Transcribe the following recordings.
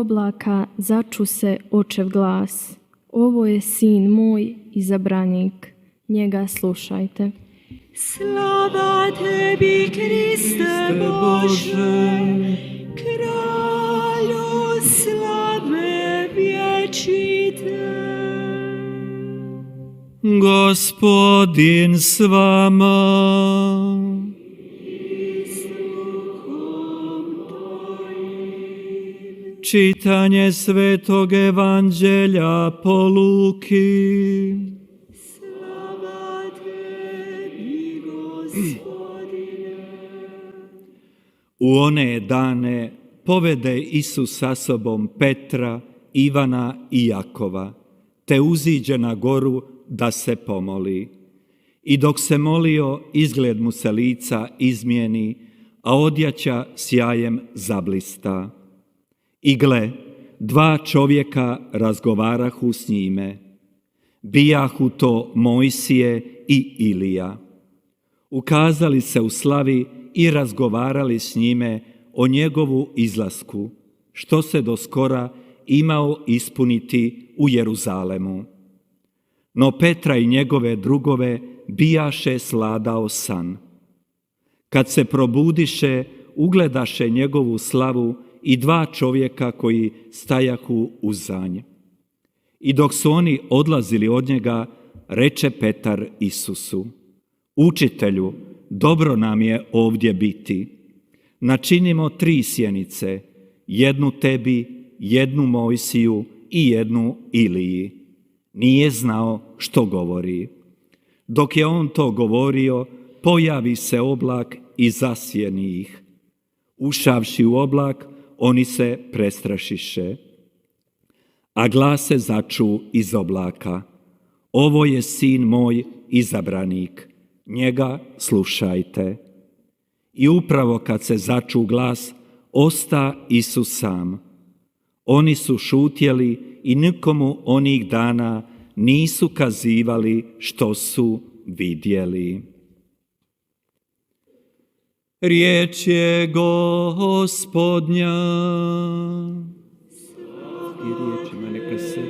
oblaka začu se očev glas. Ovo je sin moj, izabranik. Njega slušajte. Slava tebi, Kriste Bože, kralju slave vječite. Gospodin s vama. Čitanje Svetog Evanđelja po Luki. Slava tebi, Gospodine. U one dane povede Isus sa sobom Petra, Ivana i Jakova, te uziđe na goru da se pomoli. I dok se molio, izgled mu se lica izmijeni, a odjaća sjajem zablista. I gle, dva čovjeka razgovarahu s njime. Bijahu to Mojsije i Ilija. Ukazali se u slavi i razgovarali s njime o njegovu izlasku, što se do skora imao ispuniti u Jeruzalemu. No Petra i njegove drugove bijaše sladao san. Kad se probudiše, ugledaše njegovu slavu i dva čovjeka koji stajahu uz zanje. I dok su oni odlazili od njega, reče Petar Isusu, Učitelju, dobro nam je ovdje biti. Načinimo tri sjenice, jednu tebi, jednu Mojsiju i jednu Iliji. Nije znao što govori. Dok je on to govorio, pojavi se oblak i zasjeni ih. Ušavši u oblak, oni se prestrašiše. A glas se začu iz oblaka. Ovo je sin moj izabranik, njega slušajte. I upravo kad se začu glas, osta Isus sam. Oni su šutjeli i nikomu onih dana nisu kazivali što su vidjeli. Riječ je gospodnja. I riječima neka se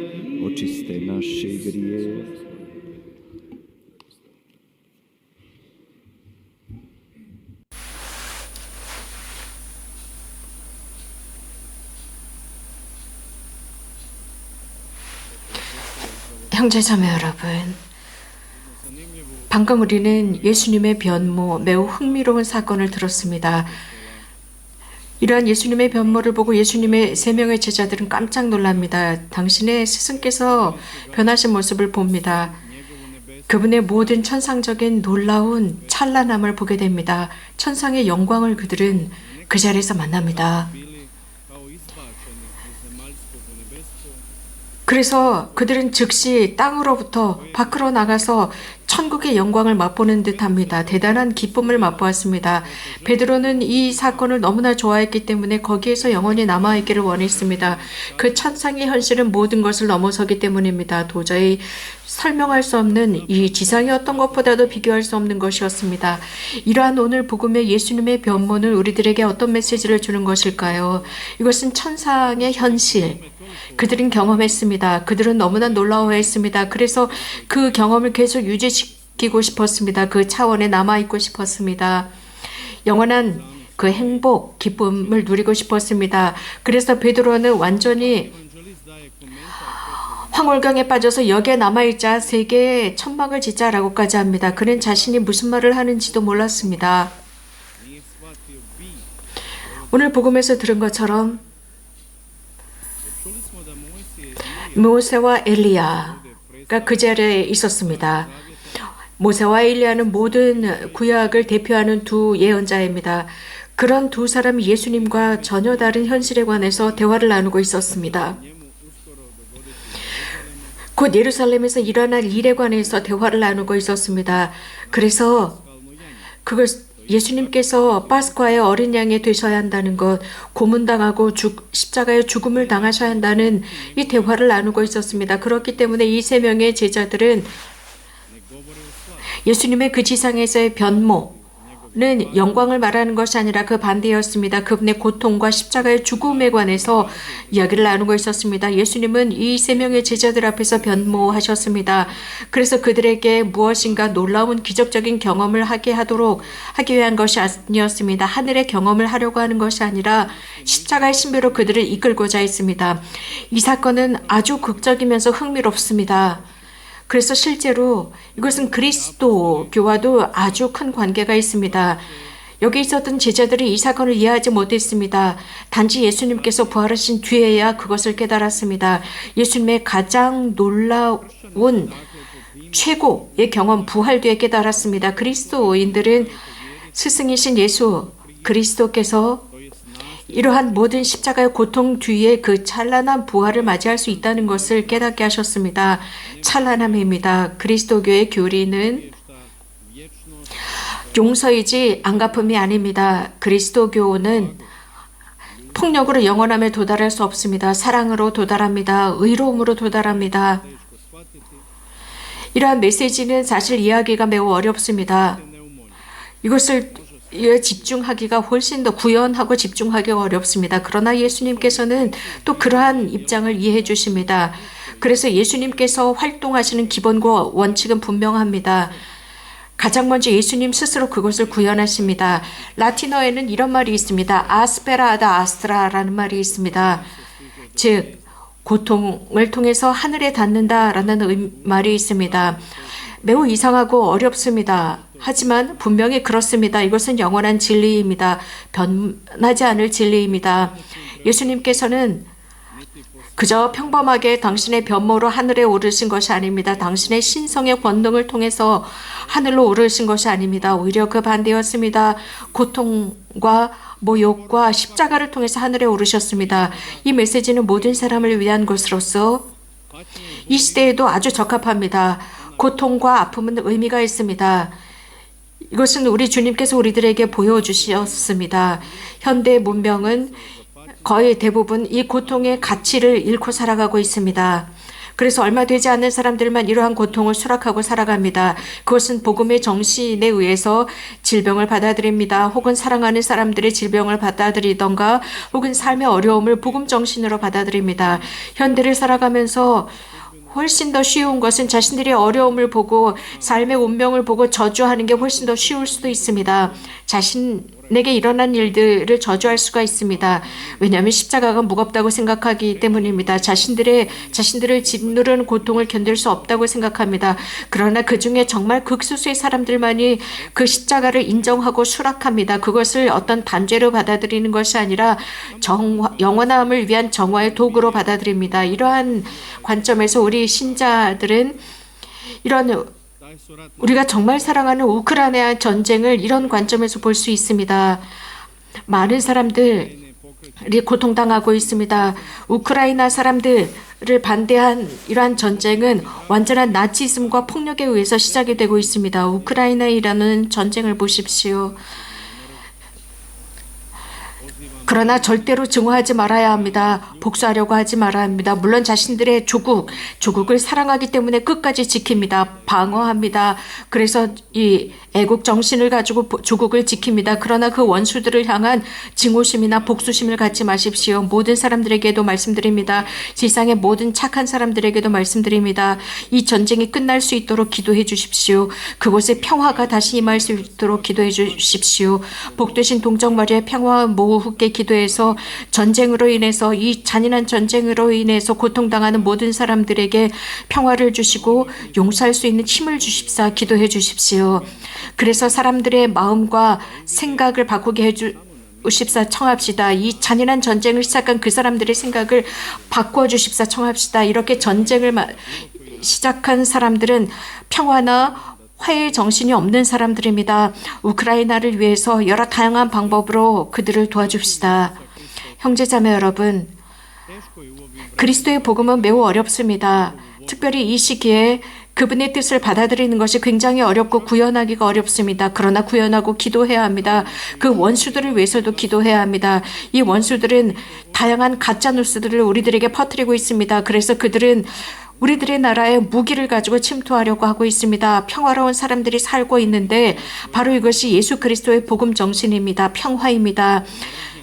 očiste naše grije. 형제 자매 여러분, 방금 우리는 예수님의 변모 매우 흥미로운 사건을 들었습니다. 이러한 예수님의 변모를 보고 예수님의 세 명의 제자들은 깜짝 놀랍니다. 당신의 스승께서 변하신 모습을 봅니다. 그분의 모든 천상적인 놀라운 찬란함을 보게 됩니다. 천상의 영광을 그들은 그 자리에서 만납니다. 그래서 그들은 즉시 땅으로부터 밖으로 나가서 천국의 영광을 맛보는 듯합니다. 대단한 기쁨을 맛보았습니다. 베드로는 이 사건을 너무나 좋아했기 때문에 거기에서 영원히 남아 있기를 원했습니다. 그 천상의 현실은 모든 것을 넘어서기 때문입니다. 도저히 설명할 수 없는 이 지상의 어떤 것보다도 비교할 수 없는 것이었습니다. 이러한 오늘 복음의 예수님의 변모는 우리들에게 어떤 메시지를 주는 것일까요? 이것은 천상의 현실. 그들은 경험했습니다. 그들은 너무나 놀라워했습니다. 그래서 그 경험을 계속 유지시키고 싶었습니다. 그 차원에 남아있고 싶었습니다. 영원한 그 행복, 기쁨을 누리고 싶었습니다. 그래서 베드로는 완전히 황홀경에 빠져서 여기에 남아있자 세계에 천막을 짓자라고까지 합니다. 그는 자신이 무슨 말을 하는지도 몰랐습니다. 오늘 복음에서 들은 것처럼 모세와 엘리야가 그 자리에 있었습니다. 모세와 엘리야는 모든 구약을 대표하는 두 예언자입니다. 그런 두 사람이 예수님과 전혀 다른 현실에 관해서 대화를 나누고 있었습니다. 곧 예루살렘에서 일어날 일에 관해서 대화를 나누고 있었습니다. 그래서 그걸 예수님께서 파스과의 어린 양이 되셔야 한다는 것, 고문당하고 죽, 십자가의 죽음을 당하셔야 한다는 이 대화를 나누고 있었습니다. 그렇기 때문에 이 세 명의 제자들은 예수님의 그 지상에서의 변모, 는 영광을 말하는 것이 아니라 그 반대였습니다. 그분의 고통과 십자가의 죽음에 관해서 이야기를 나누고 있었습니다. 예수님은 이 세 명의 제자들 앞에서 변모하셨습니다. 그래서 그들에게 무엇인가 놀라운 기적적인 경험을 하게 하도록 하기 위한 것이 아니었습니다. 하늘의 경험을 하려고 하는 것이 아니라 십자가의 신비로 그들을 이끌고자 했습니다. 이 사건은 아주 극적이면서 흥미롭습니다. 그래서 실제로 이것은 그리스도교와도 아주 큰 관계가 있습니다. 여기 있었던 제자들이 이 사건을 이해하지 못했습니다. 단지 예수님께서 부활하신 뒤에야 그것을 깨달았습니다. 예수님의 가장 놀라운 최고의 경험 부활 뒤에 깨달았습니다. 그리스도인들은 스승이신 예수 그리스도께서 이러한 모든 십자가의 고통 뒤에 그 찬란한 부활을 맞이할 수 있다는 것을 깨닫게 하셨습니다. 찬란함입니다. 그리스도교의 교리는 용서이지 안갚음이 아닙니다. 그리스도교는 폭력으로 영원함에 도달할 수 없습니다. 사랑으로 도달합니다. 의로움으로 도달합니다. 이러한 메시지는 사실 이해하기가 매우 어렵습니다. 이것을 에 집중하기가 훨씬 더 구현하고 집중하기가 어렵습니다. 그러나 예수님께서는 또 그러한 입장을 이해해 주십니다. 그래서 예수님께서 활동하시는 기본과 원칙은 분명합니다. 가장 먼저 예수님 스스로 그것을 구현하십니다. 라틴어에는 이런 말이 있습니다. 아스페라다 아스트라라는 말이 있습니다. 즉 고통을 통해서 하늘에 닿는다라는 의- 말이 있습니다. 매우 이상하고 어렵습니다. 하지만 분명히 그렇습니다. 이것은 영원한 진리입니다. 변하지 않을 진리입니다. 예수님께서는 그저 평범하게 당신의 변모로 하늘에 오르신 것이 아닙니다. 당신의 신성의 권능을 통해서 하늘로 오르신 것이 아닙니다. 오히려 그 반대였습니다. 고통과 모욕과 십자가를 통해서 하늘에 오르셨습니다. 이 메시지는 모든 사람을 위한 것으로서 이 시대에도 아주 적합합니다. 고통과 아픔은 의미가 있습니다. 이것은 우리 주님께서 우리들에게 보여주셨습니다. 현대 문명은 거의 대부분 이 고통의 가치를 잃고 살아가고 있습니다. 그래서 얼마 되지 않는 사람들만 이러한 고통을 수락하고 살아갑니다. 그것은 복음의 정신에 의해서 질병을 받아들입니다. 혹은 사랑하는 사람들의 질병을 받아들이던가 혹은 삶의 어려움을 복음 정신으로 받아들입니다. 현대를 살아가면서 훨씬 더 쉬운 것은 자신들의 어려움을 보고 삶의 운명을 보고 저주하는 게 훨씬 더 쉬울 수도 있습니다. 자신 에게 일어난 일들을 저주할 수가 있습니다. 왜냐하면 십자가가 무겁다고 생각하기 때문입니다. 자신들의 자신들을 짓누르는 고통을 견딜 수 없다고 생각합니다. 그러나 그 중에 정말 극소수의 사람들만이 그 십자가를 인정하고 수락합니다. 그것을 어떤 단죄로 받아들이는 것이 아니라 정, 영원함을 위한 정화의 도구로 받아들입니다. 이러한 관점에서 우리 신자들은 이런 우리가 정말 사랑하는 우크라이나 전쟁을 이런 관점에서 볼 수 있습니다. 많은 사람들이 고통당하고 있습니다. 우크라이나 사람들을 반대한 이러한 전쟁은 완전한 나치즘과 폭력에 의해서 시작이 되고 있습니다. 우크라이나이라는 전쟁을 보십시오. 그러나 절대로 증오하지 말아야 합니다. 복수하려고 하지 말아야 합니다. 물론 자신들의 조국, 조국을 사랑하기 때문에 끝까지 지킵니다. 방어합니다. 그래서 이 애국 정신을 가지고 보- 조국을 지킵니다. 그러나 그 원수들을 향한 증오심이나 복수심을 갖지 마십시오. 모든 사람들에게도 말씀드립니다. 세상의 모든 착한 사람들에게도 말씀드립니다. 이 전쟁이 끝날 수 있도록 기도해 주십시오. 그곳에 평화가 다시 임할 수 있도록 기도해 주십시오. 복되신 동정 마리아 평화와 모후께 기도해서 전쟁으로 인해서 이 잔인한 전쟁으로 인해서 고통당하는 모든 사람들에게 평화를 주시고 용서할 수 있는 힘을 주십사 기도해 주십시오. 그래서 사람들의 마음과 생각을 바꾸게 해주 주십사 청합시다. 이 잔인한 전쟁을 시작한 그 사람들의 생각을 바꿔 주십사 청합시다. 이렇게 전쟁을 마- 시작한 사람들은 평화나 화해 정신이 없는 사람들입니다. 우크라이나를 위해서 여러 다양한 방법으로 그들을 도와줍시다. 형제자매 여러분, 그리스도의 복음은 매우 어렵습니다. 특별히 이 시기에 그분의 뜻을 받아들이는 것이 굉장히 어렵고 구현하기가 어렵습니다. 그러나 구현하고 기도해야 합니다. 그 원수들을 위해서도 기도해야 합니다. 이 원수들은 다양한 가짜 뉴스들을 우리들에게 퍼뜨리고 있습니다. 그래서 그들은 우리들의 나라에 무기를 가지고 침투하려고 하고 있습니다. 평화로운 사람들이 살고 있는데 바로 이것이 예수 그리스도의 복음 정신입니다. 평화입니다.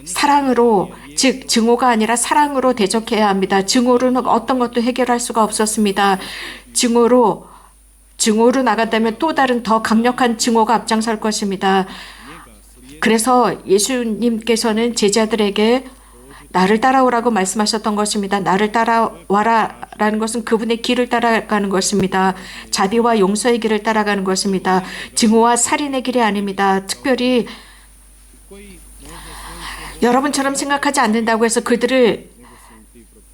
사랑으로 즉 증오가 아니라 사랑으로 대적해야 합니다. 증오로는 어떤 것도 해결할 수가 없었습니다. 증오로 증오로 나간다면 또 다른 더 강력한 증오가 앞장설 것입니다. 그래서 예수님께서는 제자들에게 나를 따라오라고 말씀하셨던 것입니다. 나를 따라와라 라는 것은 그분의 길을 따라가는 것입니다. 자비와 용서의 길을 따라가는 것입니다. 증오와 살인의 길이 아닙니다. 특별히 여러분처럼 생각하지 않는다고 해서 그들을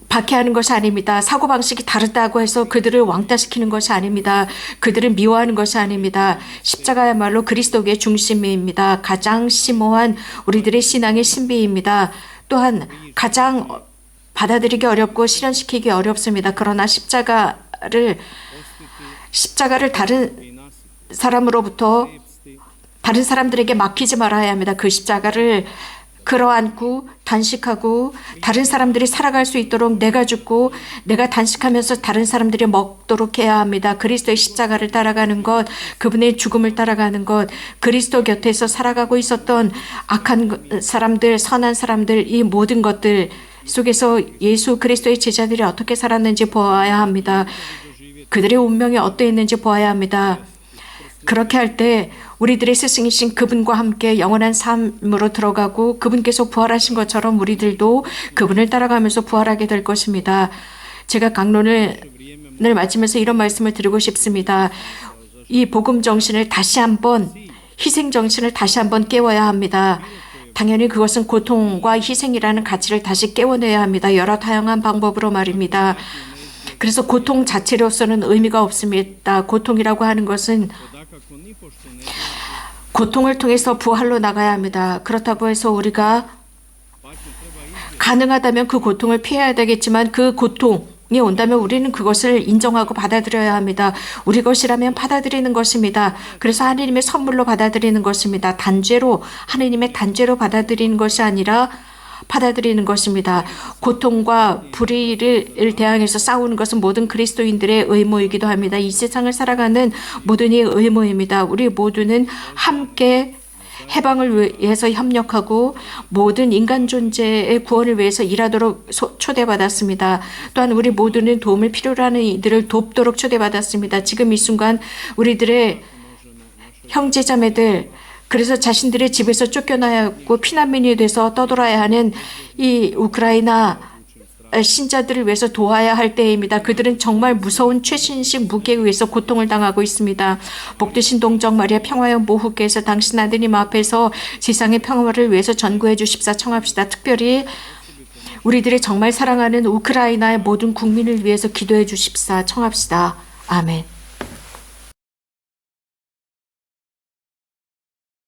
박해하는 것이 아닙니다. 사고방식이 다르다고 해서 그들을 왕따시키는 것이 아닙니다. 그들을 미워하는 것이 아닙니다. 십자가야말로 그리스도의 중심입니다. 가장 심오한 우리들의 신앙의 신비입니다. 또한 가장 받아들이기 어렵고 실현시키기 어렵습니다. 그러나 십자가를 십자가를 다른 사람으로부터 다른 사람들에게 맡기지 말아야 합니다. 그 십자가를 끌어안고 단식하고 다른 사람들이 살아갈 수 있도록 내가 죽고 내가 단식하면서 다른 사람들이 먹도록 해야 합니다. 그리스도의 십자가를 따라가는 것, 그분의 죽음을 따라가는 것, 그리스도 곁에서 살아가고 있었던 악한 사람들, 선한 사람들, 이 모든 것들 속에서 예수 그리스도의 제자들이 어떻게 살았는지 보아야 합니다. 그들의 운명이 어떠했는지 보아야 합니다. 그렇게 할 때 우리들의 스승이신 그분과 함께 영원한 삶으로 들어가고 그분께서 부활하신 것처럼 우리들도 그분을 따라가면서 부활하게 될 것입니다. 제가 강론을 늘 마치면서 이런 말씀을 드리고 싶습니다. 이 복음 정신을 다시 한번 희생 정신을 다시 한번 깨워야 합니다. 당연히 그것은 고통과 희생이라는 가치를 다시 깨워내야 합니다. 여러 다양한 방법으로 말입니다. 그래서 고통 자체로서는 의미가 없습니다. 고통이라고 하는 것은 고통을 통해서 부활로 나가야 합니다. 그렇다고 해서 우리가 가능하다면 그 고통을 피해야 되겠지만 그 고통이 온다면 우리는 그것을 인정하고 받아들여야 합니다. 우리 것이라면 받아들이는 것입니다. 그래서 하나님의 선물로 받아들이는 것입니다. 단죄로 하나님의 단죄로 받아들이는 것이 아니라 받아들이는 것입니다. 고통과 불의를 대항해서 싸우는 것은 모든 그리스도인들의 의무이기도 합니다. 이 세상을 살아가는 모든 이 의무입니다. 우리 모두는 함께 해방을 위해서 협력하고 모든 인간 존재의 구원을 위해서 일하도록 소- 초대받았습니다. 또한 우리 모두는 도움을 필요로 하는 이들을 돕도록 초대받았습니다. 지금 이 순간 우리들의 형제 자매들 그래서 자신들의 집에서 쫓겨나야 하고 피난민이 돼서 떠돌아야 하는 이 우크라이나 신자들을 위해서 도와야 할 때입니다. 그들은 정말 무서운 최신식 무기에 의해서 고통을 당하고 있습니다. 복되신 동정 마리아 평화의 모후께서 당신 아드님 앞에서 세상의 평화를 위해서 전구해 주십사 청합시다. 특별히 우리들이 정말 사랑하는 우크라이나의 모든 국민을 위해서 기도해 주십사 청합시다. 아멘.